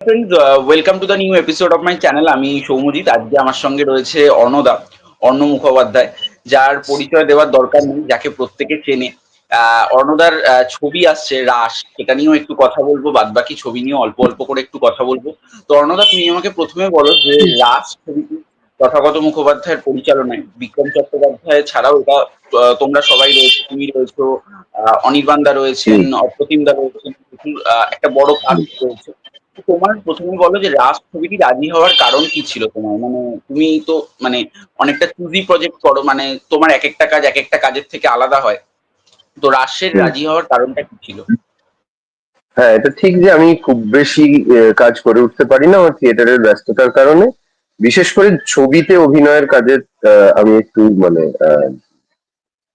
Friends welcome to the new episode of my channel আমি সৌমজিৎ। আজকে আমার সঙ্গে রয়েছে অর্ণদা অর্ণ মুখোপাধ্যায় যার পরিচয় দেওয়ার দরকার নেই যাকে প্রত্যেকে চেনে। অর্ণদার ছবি আসছে রাস সেটা নিয়েও একটু কথা বলব বাদ বাকি ছবি নিয়ে অল্প অল্প করে একটু কথা বলব। তো অর্ণদা তুমি আমাকে প্রথমে বলো যে রাস ছবিটি তথাগত মুখোপাধ্যায়ের পরিচালনায় বিক্রম চট্টোপাধ্যায় ছাড়াও এটা তোমরা সবাই রয়েছে তুমি রয়েছো আহ, অনির্বাণদা রয়েছেন অপ্রতিম দা রয়েছেন একটা বড় কাজ রয়েছে। তোমার প্রথমে বলো যে রাজ ছবিটি রাজি হওয়ার কারণ কি ছিল তোমার? মানে তুমি তো মানে অনেকটা চুজি প্রজেক্ট করো মানে তোমার এক একটা কাজ এক একটা কাজের থেকে আলাদা হয়। তো রাশের রাজি হওয়ার কারণটা কি ছিল? হ্যাঁ এটা ঠিক যে আমি খুব বেশি কাজ করে উঠতে পারি না আমার থিয়েটারের ব্যস্ততার কারণে। বিশেষ করে ছবিতে অভিনয়ের কাজে আমি একটু মানে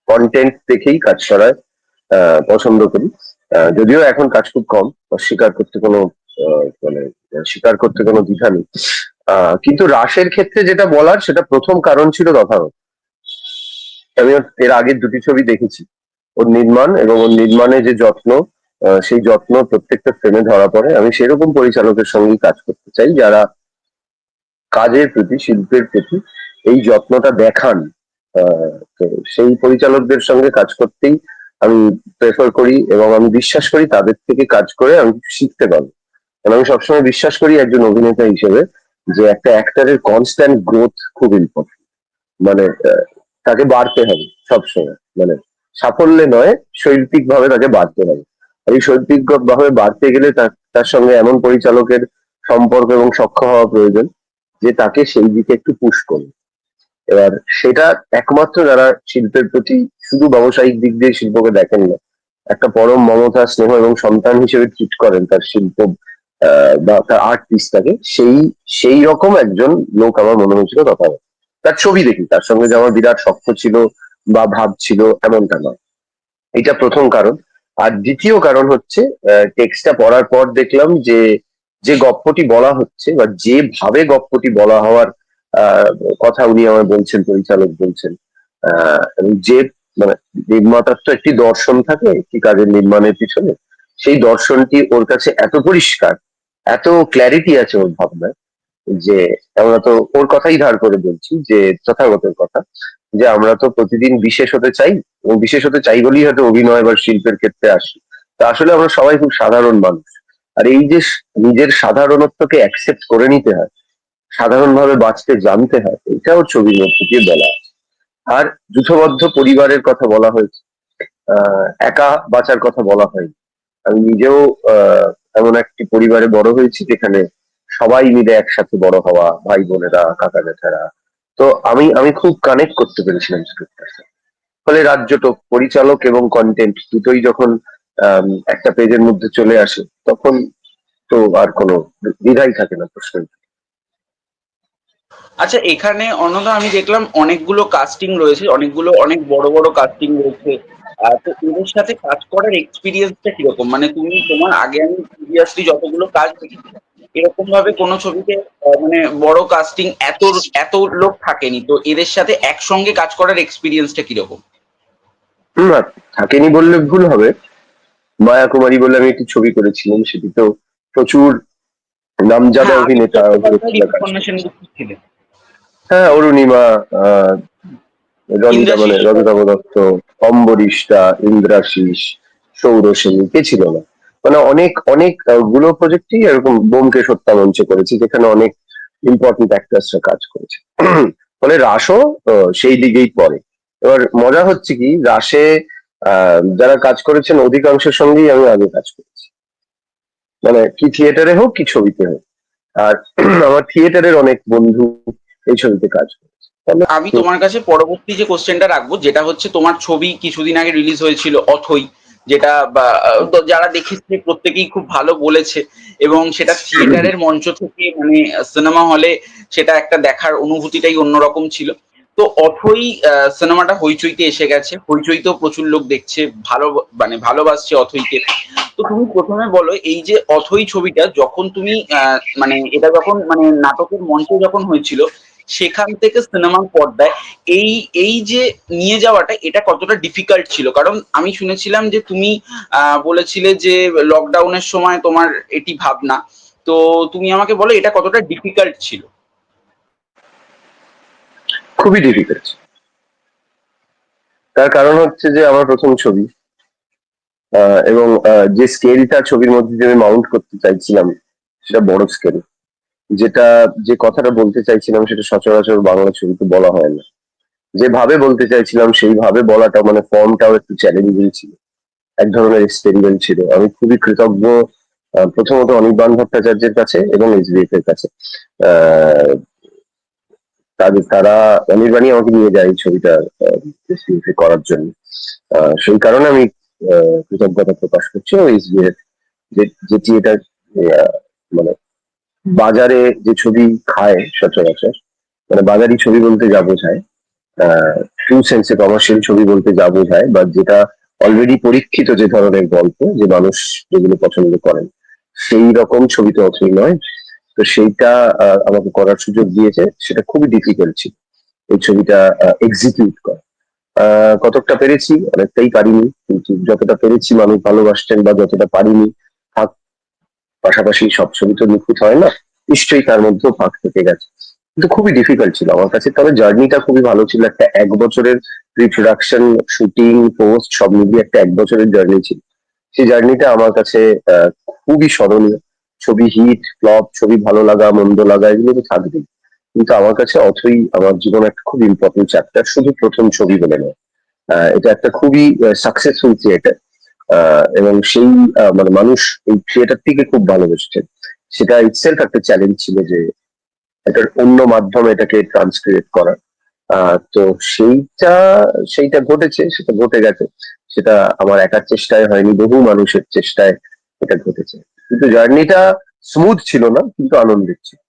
কন্টেন্ট দেখেই কাজ করায় আহ, পছন্দ করি। যদিও এখন কাজ খুব কম অস্বীকার করতে কোনো মানে স্বীকার করতে কোনো দ্বিধা নেই। কিন্তু রাসের ক্ষেত্রে যেটা বলার, সেটা প্রথম কারণ ছিল তথাগত। আমি এর আগের দুটি ছবি দেখেছি। ওর নির্মাণ এবং ওর নির্মাণে যে যত্ন সেই যত্ন প্রত্যেকটা ফ্রেমে ধরা পড়ে। আমি সেরকম পরিচালকের সঙ্গেই কাজ করতে চাই, যারা কাজের প্রতি, শিল্পের প্রতি এই যত্নটা দেখান। তো সেই পরিচালকদের সঙ্গে কাজ করতেই আমি প্রেফার করি এবং আমি বিশ্বাস করি তাদের থেকে কাজ করে আমি শিখতে পারব। কারণ আমি সবসময় বিশ্বাস করি একজন অভিনেতা হিসেবে যে একটা অ্যাক্টারের কনস্ট্যান্ট গ্রোথ খুব ইম্পর্টেন্ট মানে তাকে বাড়তে হবে সবসময়। মানে সাফল্যে নয় শৈল্পিক ভাবে তাকে বাড়তে হবে। এই শৈল্পিক ভাবে বাড়তে গেলে তার সঙ্গে এমন পরিচালকের সম্পর্ক এবং সখ্য হওয়া প্রয়োজন যে তাকে সেই দিকে একটু পুশ করবে এবার, সেটা একমাত্র যারা শিল্পের প্রতি শুধু ব্যবসায়িক দিক দিয়ে শিল্পকে দেখেন না, একটা পরম মমতা, স্নেহ এবং সন্তান হিসেবে ট্রিট করেন তার শিল্প বা তার আর্ট পিসটাকে সেই সেই রকম একজন লোক আমার মনে হয়েছিল তথা তার ছবি দেখি তার সঙ্গে যে আমার বিরাট শক্ত ছিল বা ভাব ছিল এমনটা নয়। এটা প্রথম কারণ। আর দ্বিতীয় কারণ হচ্ছে টেক্সটটা পড়ার পর দেখলাম যে যে গপ্পটি বলা হচ্ছে বা যেভাবে গপ্পটি বলা হওয়ার কথা উনি আমার বলছেন পরিচালক বলছেন আহ, যে মানে নির্মাতার তো একটি দর্শন থাকে একটি কাজের নির্মাণের পিছনে সেই দর্শনটি ওর কাছে এত পরিষ্কার এত ক্ল্যারিটি আছে ওর ভাবনায় যে আমরা তো ওর কথাই ধার করে বলছি যে তথাগতের কথা, যে আমরা তো প্রতিদিন বিশেষ হতে চাই এবং বিশেষ হতে চাই বলেই হয়তো অভিনয় বা শিল্পের ক্ষেত্রে আসি। তা আসলে আমরা সবাই খুব সাধারণ মানুষ। আর এই যে নিজের সাধারণত্বকে অ্যাকসেপ্ট করে নিতে হয়, সাধারণভাবে বাঁচতে জানতে হয় এটাও ছবির মধ্যে দিয়ে বলা আছে। আর যুথবদ্ধ পরিবারের কথা বলা হয়েছে। একা বাঁচার কথা বলা হয়নি। আমি নিজেও এমন একটি পরিবারে বড় হয়েছি যেখানে সবাই মিলে একসাথে বড় হওয়া, ভাই বোনেরা, কাকা জ্যাঠারা। তো আমি আমি খুব কানেক্ট করতে পেরেছিলাম স্ক্রিপ্টটার সাথে ফলে রাজ্যটক পরিচালক এবং কন্টেন্ট দুটোই যখন একটা পেজের মধ্যে চলে আসে, তখন তো আর কোনো দ্বিধাই থাকে না প্রশ্ন আচ্ছা এখানে অন্যদা আমি দেখলাম অনেকগুলো কাস্টিং রয়েছে, অনেকগুলো, অনেক বড় বড় কাস্টিং রয়েছে। তো এদের সাথে কাজ করার এক্সপিরিয়েন্সটা কীরকম? মানে তুমি তোমার আগে আমি প্রিভিয়াসলি যতগুলো কাজ দেখেছি এরকম ভাবে কোনো ছবিতে মানে বড় কাস্টিং এত এত লোক থাকেনি তো এদের সাথে একসঙ্গে কাজ করার এক্সপিরিয়েন্সটা কীরকম? না থাকেনি বললে ভুল হবে। মায়া কুমারী বলে আমি একটি ছবি করেছিলাম সেটি তো প্রচুর নামজাদা হ্যাঁ, অভিনেতা। হ্যাঁ অরুণিমা ইন্দ্রাশিস। মানে রজতাভ দত্ত অম্বরীশটা ইন্দ্রাশিস সৌরসেনী কে ছিল না? মানে অনেক অনেকগুলো প্রজেক্টই এরকম বোমকেশ হত্যা মঞ্চে করেছি যেখানে অনেক ইম্পর্টেন্ট অ্যাক্টার্সরা কাজ করেছে। ফলে রাসও সেই দিকেই পড়ে। এবার মজা হচ্ছে কি রাসে আহ, যারা কাজ করেছেন অধিকাংশের সঙ্গেই আমি আগে কাজ করেছি। মানে কি থিয়েটারে হোক কি ছবিতে হোক। আর আমার থিয়েটারের অনেক বন্ধু এই ছবিতে কাজ করেছে। আমি তোমার কাছে পরবর্তী যে কোশ্চেনটা রাখব, যেটা হচ্ছে তোমার ছবি কিছুদিন আগে রিলিজ হয়েছিল, অথই, যেটা যারা দেখেছে প্রত্যেকেই খুব ভালো বলেছে, এবং সেটা থিয়েটারের মঞ্চ থেকে মানে সিনেমা হলে সেটা একটা দেখার অনুভূতিটাই অন্যরকম ছিল। তো অথই সিনেমাটা হইচইতে এসে গেছে। হইচইতেও প্রচুর লোক দেখছে, ভালো মানে ভালোবাসছে অথইকে। তো তুমি প্রথমে বলো, এই যে অথই ছবিটা, যখন তুমি মানে এটা যখন মানে নাটকের মঞ্চে যখন হয়েছিল সেখান থেকে সিনেমার পর্দায় এই এই যে নিয়ে যাওয়াটা, এটা কতটা ডিফিকাল্ট ছিল? কারণ আমি শুনেছিলাম যে তুমি বলেছিলে যে লকডাউনের সময় তোমার এটি ভাবনা। তো তুমি আমাকে বলো, এটা কতটা ডিফিকাল্ট ছিল? খুবই ডিফিকাল্ট তার কারণ হচ্ছে যে আমার প্রথম ছবি এবং যে স্কেলটা ছবির মধ্যে আমি মাউন্ট করতে চাইছিলাম, সেটা বড় স্কেল যেটা যে কথাটা বলতে চাইছিলাম সেটা সচরাচর বাংলা ছবিতে বলা হয় না। যেভাবে বলতে চাইছিলাম সেইভাবে বলাটা মানে ফর্মটাও একটু চ্যালেঞ্জিং ছিল। এক ধরনের এক্সপেরিমেন্ট ছিল। আমি খুবই কৃতজ্ঞ প্রথমত অনির্বাণ ভট্টাচার্যের কাছে এবং এসবিএফ এর কাছে। তাদের, তারা অনির্বাণই আমাকে নিয়ে যায় এই ছবিটা এসবিএফ করার জন্য। সেই কারণে আমি কৃতজ্ঞতা প্রকাশ করছি। এসবিএফ যেটি এটা মানে বাজারে যে ছবি খায় সচরাচর মানে বাজারি ছবি বলতে যা বোঝায় ট্রু সেন্সে কমার্শিয়াল ছবি বলতে যা বোঝায়, বা যেটা অলরেডি পরীক্ষিত যে ধরনের গল্প যে মানুষ যেগুলো পছন্দ করেন, সেই রকম ছবি তো অথই নয়। তো সেইটা আমাকে করার সুযোগ দিয়েছে, সেটা খুবই ডিফিকাল্ট ছিল, এই ছবিটা এক্সিকিউট করা। কতকটা পেরেছি, অনেকটাই পারিনি, কিন্তু যতটা পেরেছি মানুষ ভালোবাসছেন বা যতটা পারিনি পাশাপাশি সব ছবি তো নিখুঁত হয় না, নিশ্চয়ই তার মধ্যেও ফাঁক থেকে গেছে। কিন্তু খুবই ডিফিকাল্ট ছিল আমার কাছে, তবে জার্নিটা খুবই ভালো ছিল। একটা এক বছরের প্রি প্রোডাকশন শুটিং পোস্ট সব মিলিয়ে একটা এক বছরের জার্নি ছিল। সেই জার্নিটা আমার কাছে খুবই স্মরণীয়। ছবি হিট ফ্লপ ছবি ভালো লাগা, মন্দ লাগা, এগুলো তো থাকবেই। কিন্তু আমার কাছে অথই আমার জীবনে একটা খুব ইম্পর্টেন্ট চ্যাপ্টার শুধু প্রথম ছবি বলে নয়। এটা একটা খুবই সাকসেসফুল থিয়েটার এবং সেই মানে মানুষ এই থিয়েটারটিকে খুব ভালোবেসেছে। সেটা ইটসেলফ একটা চ্যালেঞ্জ ছিল যে একটা অন্য মাধ্যমে এটাকে ট্রান্সক্রিয়েট করা। তো সেইটা সেইটা ঘটেছে, সেটা ঘটে গেছে। সেটা আমার একার চেষ্টায় হয়নি, বহু মানুষের চেষ্টায় এটা ঘটেছে। কিন্তু জার্নিটা স্মুথ ছিল না, কিন্তু আনন্দের ছিল।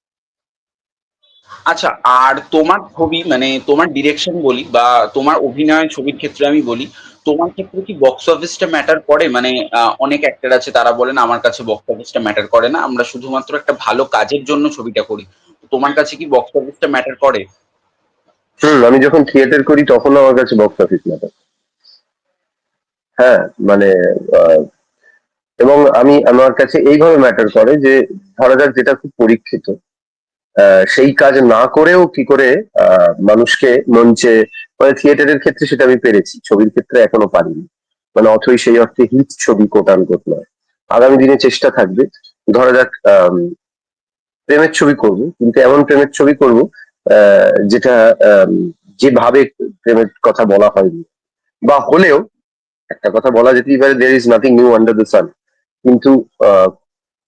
আচ্ছা আর তোমার ছবি মানে তোমার ডিরেকশন বলি বা তোমার অভিনয় ছবির ক্ষেত্রে আমি বলি তোমার ক্ষেত্রে কি বক্স অফিসটা ম্যাটার করে? মানে অনেক অ্যাক্টর আছে, তারা বলেন, আমার কাছে বক্স অফিসটা ম্যাটার করে না, আমরা শুধুমাত্র একটা ভালো কাজের জন্য ছবিটা করি। তোমার কাছে কি বক্স অফিসটা ম্যাটার করে? হুম, আমি যখন থিয়েটার করি তখন আমার কাছে বক্স অফিস ম্যাটার হ্যাঁ মানে এবং আমি, আমার কাছে এইভাবে ম্যাটার করে যে, ধরা যাক যেটা খুব পরীক্ষিত সেই কাজ না করেও কি করে মানুষকে মঞ্চে মানে থিয়েটারের ক্ষেত্রে সেটা আমি পেরেছি, ছবির ক্ষেত্রে এখনও পারিনি। মানে অথই সেই অর্থে হিট ছবি কোটান কোট নয়। আগামী দিনে চেষ্টা থাকবে, ধরা যাক প্রেমের ছবি করব, কিন্তু এমন প্রেমের ছবি করব যেটা যেভাবে প্রেমের কথা বলা হয়নি। বা হলেও, একটা কথা বলা যেতেই পারে there is nothing new under the sun কিন্তু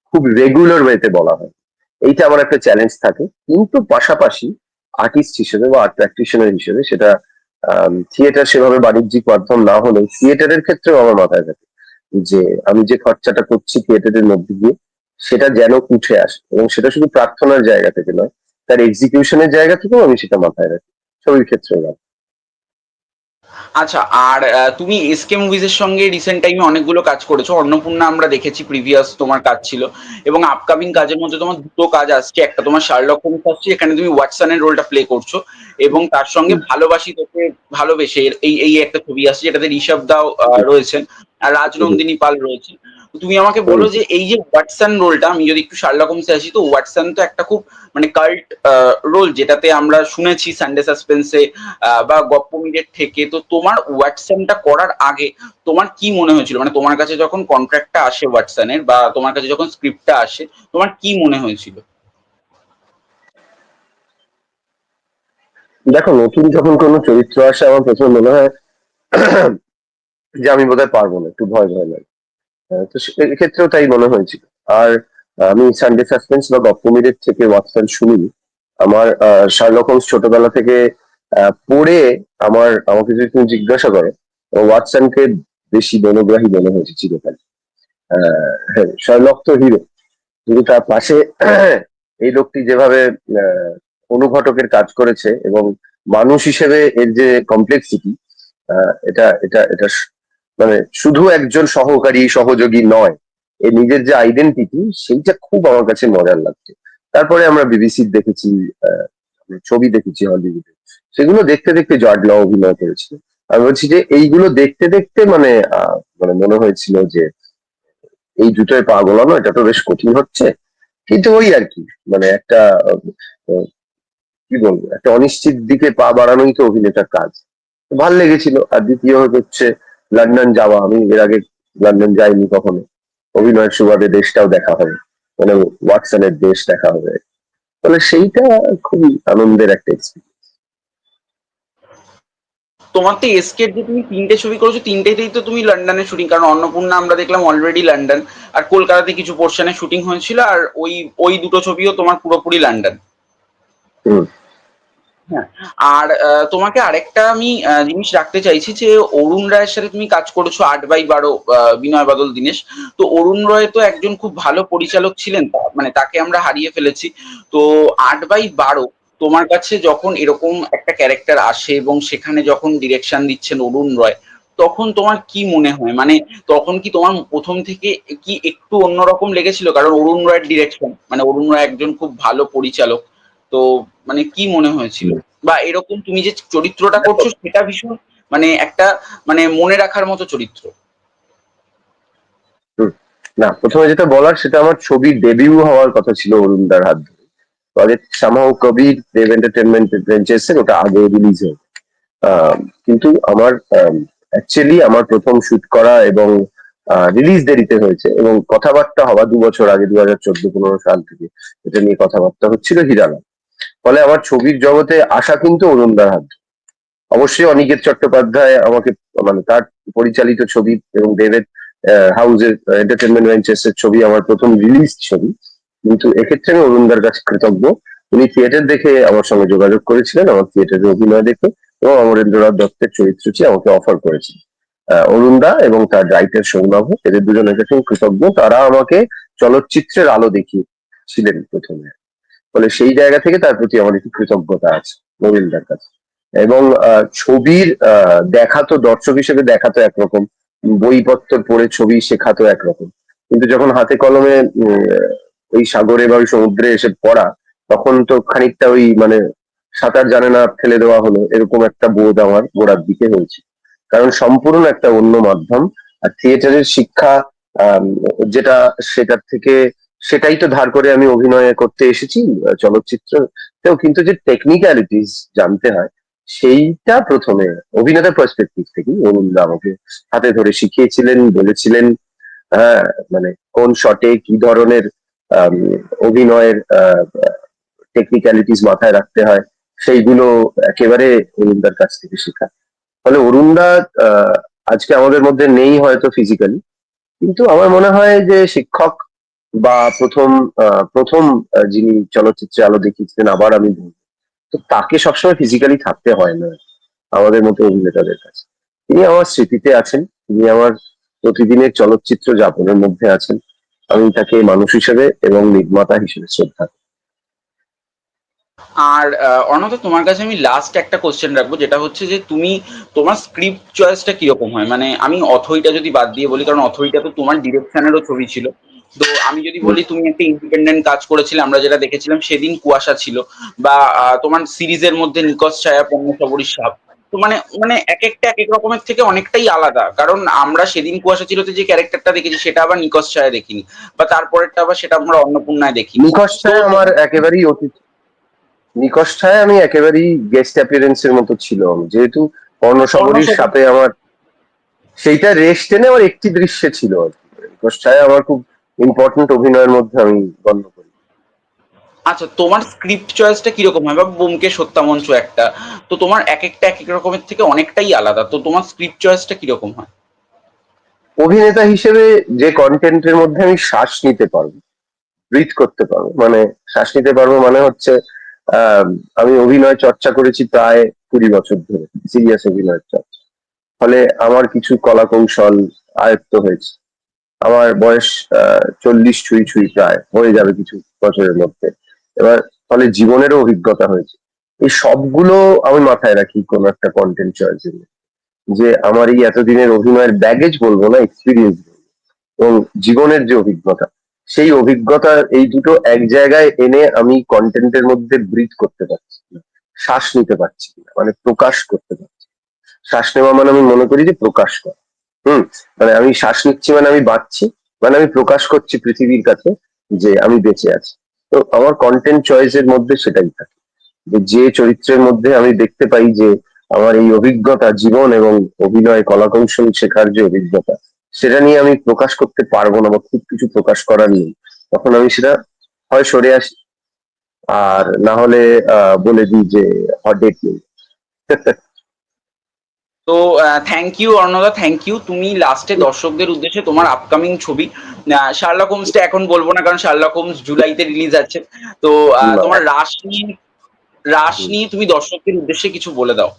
খুব রেগুলার ওয়েতে বলা হয়। এইটা আমার একটা চ্যালেঞ্জ থাকে, কিন্তু পাশাপাশি আর্টিস্ট হিসেবে বা আর্ট প্র্যাকটিশনার হিসেবে সেটা থিয়েটার সেভাবে বাণিজ্যিক মাধ্যম না হলে থিয়েটারের ক্ষেত্রেও আমার মাথায় থাকে যে আমি যে খরচাটা করছি থিয়েটারের মধ্যে দিয়ে, সেটা যেন উঠে আসে এবং সেটা শুধু প্রার্থনার জায়গা থেকে নয়, তার এক্সিকিউশনের জায়গা থেকেও আমি সেটা মাথায় রাখি। ছবির ক্ষেত্রেও আচ্ছা আর তুমি এসকে মুভিজের সঙ্গে রিসেন্ট টাইমে অনেকগুলো কাজ করেছ। অন্নপূর্ণা আমরা দেখেছি প্রিভিয়াস তোমার কাজ ছিল। এবং আপকামিং কাজের মধ্যে তোমার দুটো কাজ আসছে। একটা তোমার শার্লক হোমস আসছে এখানে তুমি ওয়াটসনের রোলটা প্লে করছ। এবং তার সঙ্গে ভালোবাসি তোকে ভালোবেসে এই এই একটা ছবি আসছে যেটাতে ঋষভ দাও রয়েছেন। আর রাজনন্দিনী পাল রয়েছে তুমি আমাকে বলো যে এই যে ওয়াটসন রোলটা আমি যদি একটু শার্লক হোমসে আসি, তো ওয়াটসন তো একটা খুব মানে কাল্ট রোল যেটাতে আমরা শুনেছি সানডে সাসপেন্সে বা গপ্প মিডের থেকে। তো তোমার ওয়াটসনটা করার আগে তোমার কি মনে হয়েছিল? মানে তোমার কাছে যখন কন্ট্রাক্টটা আসে ওয়াটসনের বা তোমার কাছে যখন স্ক্রিপ্টটা আসে, তোমার কি মনে হয়েছিল? দেখো, নতুন যখন কোনো চরিত্র আসে, আমার প্রথমে মনে হয় যে আমি বোধহয় পারব না, একটু ভয় ভয় লাগে। তো সে- এক্ষেত্রেও তাই মনে হয়েছিল। আর আমি সানডে সাসপেন্স বা গপ্পমিরের থেকে ওয়াটসন শুনিনি। আমার শার্লক ছোটবেলা থেকে পড়ে আমার, আমাকে যদি তুমি জিজ্ঞাসা করো ওয়াটসনকে বেশি মনোগ্রাহী মনে হয়েছে চিরকাল। হ্যাঁ শার্লক তো হিরো কিন্তু তার পাশে এই লোকটি যেভাবে অনুঘটকের কাজ করেছে এবং মানুষ হিসেবে এর যে কমপ্লেক্সিটি এটা এটা এটা মানে শুধু একজন সহকারী, সহযোগী নয় এর নিজের যে আইডেন্টিটি সেইটা খুব আমার কাছে মজার লাগছে। তারপরে আমরা বিবিসি দেখেছি ছবি দেখেছি হলিউডে সেগুলো দেখতে দেখতে জর্জ ল অভিনয় করেছিল। আমি বলছি যে এইগুলো দেখতে দেখতে মানে মানে মনে হয়েছিল যে এই দুটোয় পা গোলানো, এটা তো বেশ কঠিন হচ্ছে। কিন্তু ওই আর কি মানে একটা কি বলব, একটা অনিশ্চিত দিকে পা বাড়ানোই তো অভিনেতার কাজ। ভালো লেগেছিল। আর দ্বিতীয় হচ্ছে লন্ডন যাওয়া আমি এর আগে লন্ডন যাইনি কখনো। অভিনয়ের সুবাদে দেশটাও দেখা হবে মানে ওয়াটসনের দেশ দেখা হবে। তাহলে সেইটা খুবই আনন্দের একটা এক্সপিরিয়েন্স তোমার তো এসকের যে তুমি তিনটে ছবি করেছ তিনটেতেই তো তুমি লন্ডনে শুটিং কারণ অন্নপূর্ণা আমরা দেখলাম অলরেডি লন্ডন আর কলকাতাতে কিছু পোর্শনে শুটিং হয়েছিল আর ওই ওই দুটো ছবিও তোমার পুরোপুরি লন্ডন। হুম। আর আহ, তোমাকে আরেকটা আমি জিনিস রাখতে চাইছি যে অরুণ রায়ের সাথে তুমি কাজ করেছ আট বাই বারো বিনয় বাদল দীনেশ। তো অরুণ রয় তো একজন খুব ভালো পরিচালক ছিলেন মানে তাকে আমরা হারিয়ে ফেলেছি। তো আট বাই বারো তোমার কাছে যখন এরকম একটা ক্যারেক্টার আসে এবং সেখানে যখন ডিরেকশন দিচ্ছেন অরুণ রয় তখন তোমার কি মনে হয়? মানে তখন কি তোমার প্রথম থেকে কি একটু অন্যরকম লেগেছিল? কারণ অরুণ রয়ের ডিরেকশন মানে অরুণ রয় একজন খুব ভালো পরিচালক। তো মানে কি মনে হয়েছিল? বা এরকম তুমি যে চরিত্রটা করছ সেটা ভীষণ মানে একটা মানে মনে রাখার মতো চরিত্র। না প্রথমে যেটা বলার সেটা আমার ছবির ডেবিউ হওয়ার কথা ছিল অরুণদার হাত ধরে। প্রজেক্ট সামাও কবির দেব এন্টারটেনমেন্ট ভেঞ্চার্সের ওটা আগে রিলিজ হয় আহ, কিন্তু আমার অ্যাকচুয়ালি আমার প্রথম শুট করা এবং রিলিজ দেরিতে হয়েছে এবং কথাবার্তা হওয়া দু বছর আগে দু হাজার চোদ্দ পনেরো সাল থেকে এটা নিয়ে কথাবার্তা হচ্ছিল হিরালা ফলে আমার ছবির জগতে আসা কিন্তু অরুণদার হাত। অবশ্যই অনিকেত চট্টোপাধ্যায় আমাকে মানে তার পরিচালিত ছবি এবং দেবের হাউসের এন্টারটেনমেন্ট ভেঞ্চার্স এর ছবি আমার প্রথম রিলিজ ছবি। কিন্তু এক্ষেত্রে আমি অরুণদার কাছে কৃতজ্ঞ। উনি থিয়েটার দেখে আমার সঙ্গে যোগাযোগ করেছিলেন, আমার থিয়েটারে অভিনয় দেখে এবং অমরেন্দ্রনাথ দত্তের চরিত্রটি আমাকে অফার করেছিলেন। অরুণদা এবং তার রাইটার সৌনভ এদের দুজনের কাছে কৃতজ্ঞ। তারা আমাকে চলচ্চিত্রের আলো দেখিয়েছিলেন প্রথমে। ফলে সেই জায়গা থেকে তার প্রতি আমার একটু কৃতজ্ঞতা আছে নবীনদার কাছে। এবং ছবির দেখা তো দর্শক হিসেবে দেখা তো একরকম, বইপত্র পড়ে ছবি শেখা তো একরকম। কিন্তু যখন হাতে কলমে ওই সাগরে বা ওই সমুদ্রে এসে পড়া, তখন তো খানিকটা ওই মানে সাঁতার জানে না, ফেলে দেওয়া হলো, এরকম একটা বোধ আমার গোড়ার দিকে হয়েছে। কারণ সম্পূর্ণ একটা অন্য মাধ্যম, আর থিয়েটারের শিক্ষা যেটা সেটার থেকে সেটাই তো ধার করে আমি অভিনয় করতে এসেছি চলচ্চিত্রতেও। কিন্তু যে টেকনিক্যালিটিস জানতে হয়, সেইটা প্রথমে অভিনেতার পার্সপেক্টিভ থেকে অরুণদা আমাকে হাতে ধরে শিখিয়েছিলেন, বলেছিলেন হ্যাঁ মানে কোন শটে কি ধরনের অভিনয়ের টেকনিক্যালিটিস মাথায় রাখতে হয়, সেইগুলো একেবারে অরুণদার কাছ থেকে শেখা। ফলে অরুণদা আজকে আমাদের মধ্যে নেই হয়তো ফিজিক্যালি কিন্তু আমার মনে হয় যে শিক্ষক বা প্রথম প্রথম যিনি চলচ্চিত্রে আলো দেখিয়েছিলেন, আবার আমি তো তাকে সবসময় ফিজিক্যালি থাকতে হয় না, আমাদের মতো অভিনেতাদের কাছে। তিনি আমার স্মৃতিতে আছেন, তিনি আমার প্রতিদিনের চলচ্চিত্র যাপনের মধ্যে আছেন। আমি তাকে মানুষ হিসেবে এবং নির্মাতা হিসেবে শ্রদ্ধা আর অর্ণতা তোমার কাছে আমি লাস্ট একটা কোশ্চেন রাখব, যেটা হচ্ছে যে তুমি, তোমার স্ক্রিপ্ট চয়েসটা কীরকম হয়? মানে আমি অথইটা যদি বাদ দিয়ে বলি, কারণ অথইটা তো তোমার ডিরেকশনেরও ছবি ছিল। তো আমি যদি বলি তুমি একটা ইন্ডিপেন্ডেন্ট কাজ করেছিলে আমরা যেটা দেখেছিলাম সেদিন কুয়াশা ছিল বা তোমার সিরিজের মধ্যে নিকশ ছায়া পণ্য সবরীর সাপ। তো মানে মানে এক একটা এক এক রকমের থেকে অনেকটাই আলাদা। কারণ আমরা সেদিন কুয়াশা চিরতে যে ক্যারেক্টারটা দেখেছি সেটা আবার নিকশ ছায়া দেখিনি। বা তারপরেরটা আবার সেটা আমরা অন্নপূর্ণায় দেখি নিকষটায় আমার একেবারেই অতীত। অতিথি নিকষটায় আমি একেবারেই গেস্ট অ্যাপিয়ারেন্সের মতো ছিল আমি যেহেতু কর্ণসবরীর কর্ণসবরী- সাথে আমার সেইটা রেস্ট টেনে আমার একটি দৃশ্যে ছিল আর কি। নিকষটায় আমার খুব ইম্পর্টেন্ট অভিনয়ের মধ্যে আমি গণ্য করি। আচ্ছা তোমার স্ক্রিপ্ট চয়েসটা কীরকম হয়? বা বোমকে সত্যামঞ্চ একটা। তো তোমার এক একটা এক এক রকমের থেকে অনেকটাই আলাদা। তো তোমার স্ক্রিপ্ট চয়েসটা কীরকম হয়? অভিনেতা হিসেবে যে কন্টেন্টের মধ্যে আমি শ্বাস নিতে পারব ব্রিথ করতে পারব মানে শ্বাস নিতে পারব মানে হচ্ছে আহ, আমি অভিনয় চর্চা করেছি প্রায় কুড়ি বছর ধরে সিরিয়াস অভিনয়ের চর্চা। ফলে আমার কিছু কলা কৌশল আয়ত্ত হয়েছে। আমার বয়স চল্লিশ ছুঁই ছুঁই প্রায়, হয়ে যাবে কিছু বছরের মধ্যে। এবার ফলে জীবনেরও অভিজ্ঞতা হয়েছে। এই সবগুলো আমি মাথায় রাখি কোন একটা কন্টেন্ট চয়েসের যে আমার এই এতদিনের অভিনয়ের ব্যাগেজ বলব না এক্সপিরিয়েন্স এবং জীবনের যে অভিজ্ঞতা, সেই অভিজ্ঞতা এই দুটো এক জায়গায় এনে আমি কন্টেন্টের মধ্যে ব্রিথ করতে পারছি না, শ্বাস নিতে পারছি না মানে প্রকাশ করতে পারছি শ্বাস নেওয়া মানে আমি মনে করি যে প্রকাশ করা। হুম মানে আমি শ্বাস নিচ্ছি মানে আমি বাঁচছি মানে আমি প্রকাশ করছি পৃথিবীর কাছে যে আমি বেঁচে আছি। তো আমার কন্টেন্ট চয়েসের মধ্যে সেটাই থাকে। যে চরিত্রের মধ্যে আমি দেখতে পাই যে আমার এই অভিজ্ঞতা, জীবন এবং অভিনয়, কলাকৌশল শেখার যে অভিজ্ঞতা, সেটা নিয়ে আমি প্রকাশ করতে পারব না বা খুব কিছু প্রকাশ করার নেই। তখন আমি সেটা হয় সরে আসি, আর না হলে বলে দিই যে হট ডেট নেই। তো থ্যাংক ইউ অর্ণদা থ্যাংক ইউ তুমি লাস্টে দর্শকদের উদ্দেশ্যে তোমার আপকামিং ছবি শার্লক হোমসটা এখন বলব না কারণ শার্লক হোমস জুলাইতে রিলিজ আছে। তো তোমার রাশ নিয়ে রাশ নিয়ে তুমি দর্শকদের উদ্দেশ্যে কিছু বলে দাও।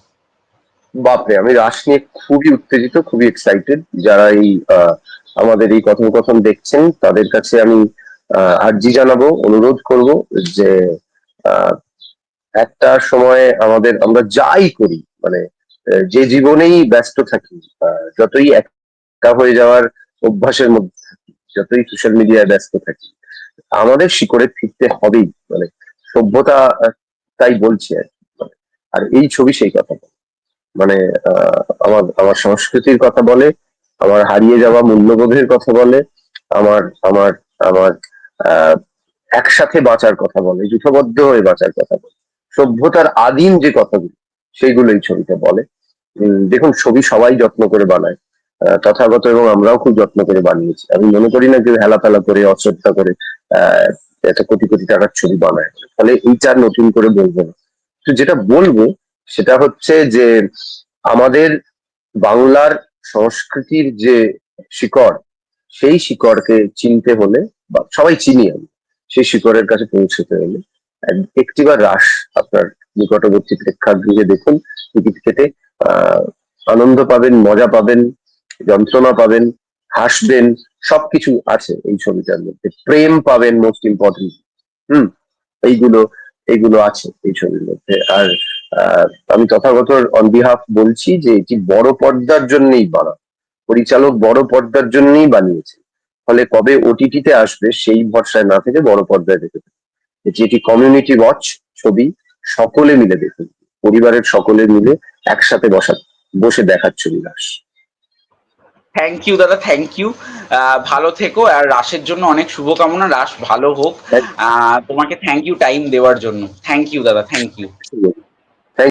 বাপরে আমি রাস নিয়ে খুবই উত্তেজিত খুবই এক্সাইটেড যারা এই আমাদের এই কথোপকথন দেখছেন তাদের কাছে আমি আর্জি জানাব অনুরোধ করব যে আহ, একটা সময় আমাদের আমরা যাই করি মানে যে জীবনেই ব্যস্ত থাকি যতই একা হয়ে যাওয়ার অভ্যাসের মধ্যে থাকি যতই সোশ্যাল মিডিয়ায় ব্যস্ত থাকি আমাদের শিকড়ে ফিরতে হবেই মানে সভ্যতা তাই বলছে আর। মানে, আর এই ছবি সেই কথা বলে। মানে আমার আমার সংস্কৃতির কথা বলে আমার হারিয়ে যাওয়া মূল্যবোধের কথা বলে আমার আমার আমার একসাথে বাঁচার কথা বলে যুথবদ্ধ হয়ে বাঁচার কথা বলে সভ্যতার আদিম যে কথাগুলো সেইগুলো এই ছবিতে বলে দেখুন, ছবি সবাই যত্ন করে বানায়। তথাগত এবং আমরাও খুব যত্ন করে বানিয়েছি। আমি মনে করি না কেউ হেলা ফেলা করে, অশ্রদ্ধা করে একটা কোটি কোটি টাকার ছবি বানায়। ফলে আর নতুন করে বলব না। তো যেটা বলব, সেটা হচ্ছে যে আমাদের বাংলার সংস্কৃতির যে শিকড়, সেই শিকড়কে চিনতে হলে বা সবাই চিনি আমি, সেই শিকড়ের কাছে পৌঁছতে হলে এক- একটিবার রাস আপনার নিকটবর্তী প্রেক্ষাগৃহে দেখুন টিকিট কেটে আনন্দ পাবেন, মজা পাবেন, যন্ত্রণা পাবেন, হাসবেন, সবকিছু আছে এই ছবিটার মধ্যে। প্রেম পাবেন মোস্ট ইম্পর্টেন্ট হুম, এইগুলো এইগুলো আছে এই ছবির মধ্যে। আর আমি তথাগত অন বিহাফ বলছি যে এটি বড় পর্দার জন্যই বানা পরিচালক বড় পর্দার জন্যই বানিয়েছে। ফলে কবে ওটিটিতে আসবে সেই ভরসায় না থেকে বড় পর্দায় দেখে। এটি একটি কমিউনিটি ওয়াচ ছবি। সকলে মিলে দেখুন পরিবারের সকলে মিলে একসাথে বসা বসে দেখার ছবি রাস থ্যাংক ইউ দাদা থ্যাংক ইউ ভালো থেকো আর রাসের জন্য অনেক শুভকামনা রাস ভালো হোক। আহ, তোমাকে থ্যাংক ইউ টাইম দেওয়ার জন্য। থ্যাংক ইউ দাদা থ্যাংক ইউ